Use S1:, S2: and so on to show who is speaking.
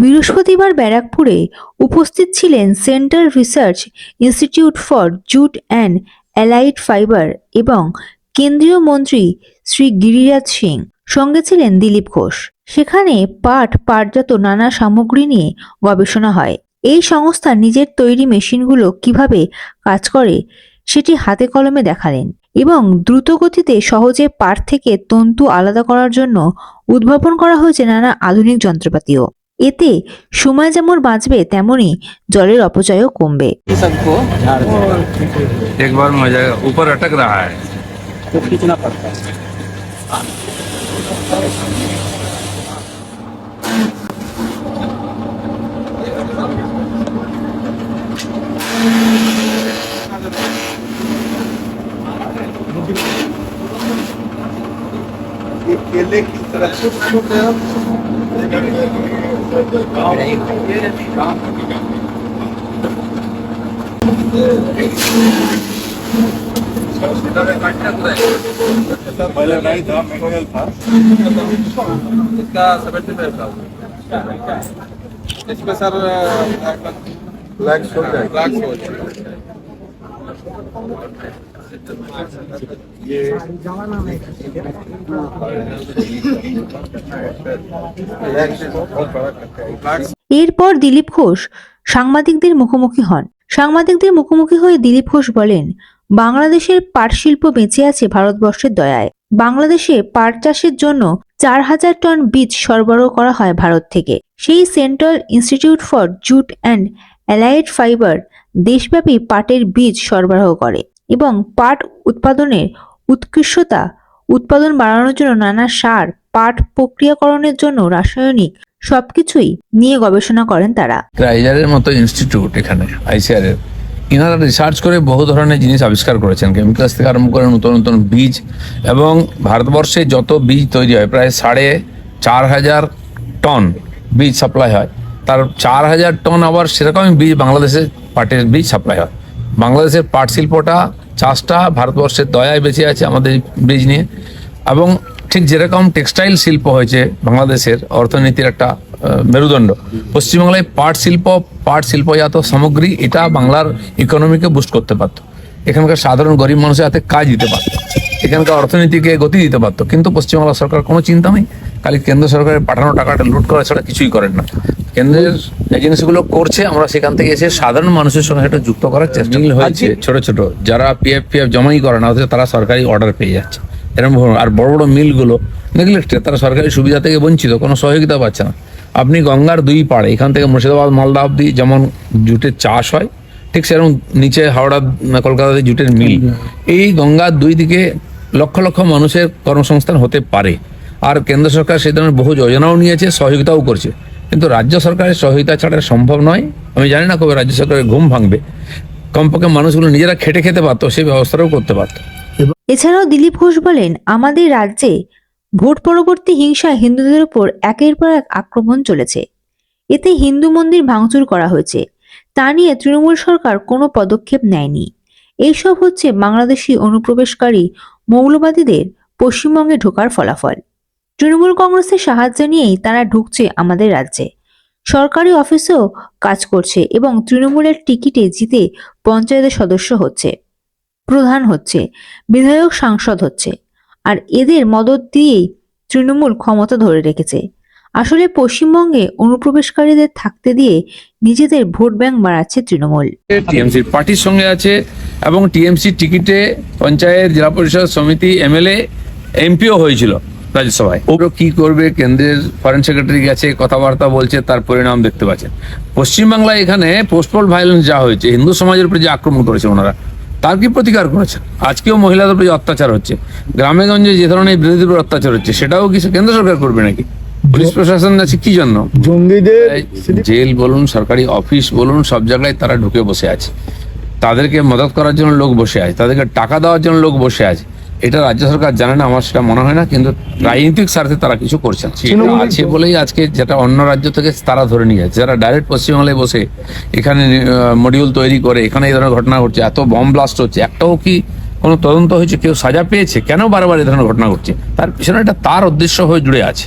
S1: বৃহস্পতিবার ব্যারাকপুরে উপস্থিত ছিলেন centre research institute for jute and allied fibre এবং কেন্দ্রীয় মন্ত্রী শ্রী গিরিরাজ সিং। সঙ্গে ছিলেন দিলীপ ঘোষ। সেখানে পাট, পাটজাত নানা সামগ্রী নিয়ে গবেষণা হয়। এই সংস্থা নিজের তৈরি মেশিনগুলো কীভাবে কাজ করে সেটি হাতে কলমে দেখালেন এবং দ্রুত গতিতে সহজে পাট থেকে তন্তু আলাদা করার জন্য উদ্ভাবন করা হয়েছে নানা আধুনিক যন্ত্রপাতিও। এতে সময় যেমন বাঁচবে তেমনি জলের অপচয়ও কমবে
S2: सबको झाड़ देगा
S3: एक बार में हो जाएगा ऊपर अटक रहा है
S2: तो खींचना पड़ता है
S4: ये केले की तरह छोटे छोटे पहले नहीं था मैनुअल था
S3: इसका सेवेंटी फाइव इसमें सर
S4: ब्लैक हो ये ब्लैक से
S1: এরপর দিলীপ ঘোষ সাংবাদিকদের মুখোমুখি হন। সাংবাদিকদের মুখোমুখি হয়ে দিলীপ ঘোষ বলেন, বাংলাদেশের পাট শিল্প বেঁচে আছে ভারতবর্ষের দয়ায়। বাংলাদেশে পাট চাষের জন্য চার হাজার টন বীজ সরবরাহ করা হয় ভারত থেকে। সেই central institute for jute and allied fibre দেশব্যাপী পাটের বীজ সরবরাহ করে এবং পাট উৎপাদনের উৎকৃষ্টতা উৎপাদন বাড়ানোর জন্য নানা সার, পাট প্রক্রিয়াকরণের জন্য রাসায়নিক সবকিছুই নিয়ে গবেষণা করেন তারা।
S3: ক্রাইজারের মতো ইনস্টিটিউট এখানে, আইসিআর এর। ইনারা রিসার্চ করে বহু ধরনের জিনিস আবিষ্কার করেছেন। কেমিক্যালস থেকে আরম্ভ করে নতুন নতুন বীজ এবং ভারতবর্ষে যত বীজ তৈরি হয়, প্রায় সাড়ে চার হাজার টন বীজ সাপ্লাই হয়। তার চার হাজার টন আবার সেরকমই বীজ বাংলাদেশে পাটের বীজ সাপ্লাই হয়। বাংলাদেশের পাট শিল্পটা, চাষটা ভারতবর্ষের দয়ায় বেঁচে আছে আমাদের বীজ নিয়ে। এবং ঠিক যেরকম টেক্সটাইল শিল্প হয়েছে বাংলাদেশের অর্থনীতির একটা মেরুদণ্ড। পশ্চিমবাংলায় পাট শিল্প, পাট শিল্পজাত সামগ্রী, এটা বাংলার ইকোনমিকে বুস্ট করতে পারতো। এখানকার সাধারণ গরিব মানুষের হাতে কাজ দিতে পারতো। এখানকার অর্থনীতিকে গতি দিতে পারতো। কিন্তু পশ্চিমবাংলা সরকার কোনো চিন্তা নেই। খালি কেন্দ্র সরকারের পাঠানো টাকাটা লুট করা ছাড়া কিছুই করেন না। কেন্দ্রের এজেন্সিগুলো করছে আমরা সেখান থেকে এসে সাধারণ মানুষের সঙ্গে এটা যুক্ত করার চেষ্টা হয়েছে ছোট ছোট যারা পিএফ পিএফ জমাই করে না অথচ তারা সরকারি অর্ডার পেয়ে যাচ্ছে। এরকম আর বড় বড় মিলগুলো নেগলেক্টেড তারা সরকারি সুবিধা থেকে বঞ্চিত কোনো সহযোগিতা পাচ্ছে না। আপনি গঙ্গার দুই পাড়ে এখান থেকে মুর্শিদাবাদ মালদা অব্দি যেমন জুটের চাষ হয় ঠিক সেরকম নিচে হাওড়া কলকাতাতে জুটের মিল। এই গঙ্গার দুই দিকে লক্ষ লক্ষ মানুষের কর্মসংস্থান হতে পারে। আর কেন্দ্র সরকার সেই ধরনের বহু যোজনাও নিয়েছে, সহযোগিতাও করছে। কিন্তু রাজ্য সরকারের সহযোগিতা ছাড়া সম্ভব নয়। আমি জানি না কবে রাজ্য সরকারের ঘুম ভাঙবে। কমপক্ষে মানুষগুলো নিজেরা খেটে খেতে পারতো সেই ব্যবস্থাটাও করতে পারতো
S1: এছাড়াও দিলীপ ঘোষ বলেন, আমাদের রাজ্যে ভোট পরবর্তী হিংসা হিন্দুদের উপর একের পর এক আক্রমণ চলেছে। এতে হিন্দু মন্দির ভাঙচুর করা হয়েছে। তা নিয়ে তৃণমূল সরকার কোনো পদক্ষেপ নেয়নি। এইসব হচ্ছে বাংলাদেশি অনুপ্রবেশকারী মৌলবাদীদের পশ্চিমবঙ্গে ঢোকার ফলাফল। তৃণমূল কংগ্রেসের সাহায্য নিয়েই তারা ঢুকছে আমাদের রাজ্যে। সরকারি অফিসেও কাজ করছে এবং তৃণমূলের টিকিটে জিতে পঞ্চায়েতের সদস্য হচ্ছে, প্রধান হচ্ছে, বিধায়ক সাংসদ হচ্ছে, আর এদের মদত দিয়েই তৃণমূল ক্ষমতা ধরে রেখেছে। আসলে পশ্চিমবঙ্গে অনুপ্রবেশকারীদের থাকতে দিয়ে নিজেদের ভোট ব্যাংক বাড়াচ্ছে তৃণমূল।
S3: টিএমসির পার্টির সঙ্গে আছে এবং টিএমসি টিকিটে পঞ্চায়েত, জেলা পরিষদ, সমিতি, এমএলএ, এমপিও হয়েছিল। রাজ্যসভায়। ওগুলো কি করবে? কেন্দ্রের ফরেন সেক্রেটারি গেছে কথাবার্তা বলছে তার পরিণাম দেখতে পাচ্ছেন। পশ্চিমবাংলায় এখানে পোস্টপল ভায়োলেন্স যা হয়েছে হিন্দু সমাজের উপরে যে আক্রমণ করেছে ওনারা তার কি প্রতিকার করেছেন? আজকেও মহিলাদের উপরে অত্যাচার হচ্ছে গ্রামে গঞ্জে যে ধরনের বিরোধীদের উপর অত্যাচার হচ্ছে সেটাও কি কেন্দ্র সরকার করবে নাকি? পুলিশ প্রশাসন আছে কি জন্য?
S4: জঙ্গিদের
S3: জেল বলুন সরকারি অফিস বলুন সব জায়গায় তারা ঢুকে বসে আছে। তাদেরকে মদত করার জন্য লোক বসে আছে তাদেরকে টাকা দেওয়ার জন্য লোক বসে আছে। এটা রাজ্য সরকার জানে না আমার সেটা মনে হয় না কিন্তু রাজনৈতিক স্বার্থে তারা কিছু করছে না আছে বলেই আজকে যেটা অন্য রাজ্য থেকে তারা ধরে নিয়ে যাচ্ছে। যারা ডাইরেক্ট পশ্চিমবাংলায় বসে এখানে মডিউল তৈরি করে এখানে এই ধরনের ঘটনা ঘটছে এত বম ব্লাস্ট হচ্ছে একটাও কি কোনো তদন্ত হয়েছে কেউ সাজা পেয়েছে? কেন বারবার এই ধরনের ঘটনা ঘটছে? তার পিছনে একটা তার উদ্দেশ্য হয়ে জুড়ে আছে।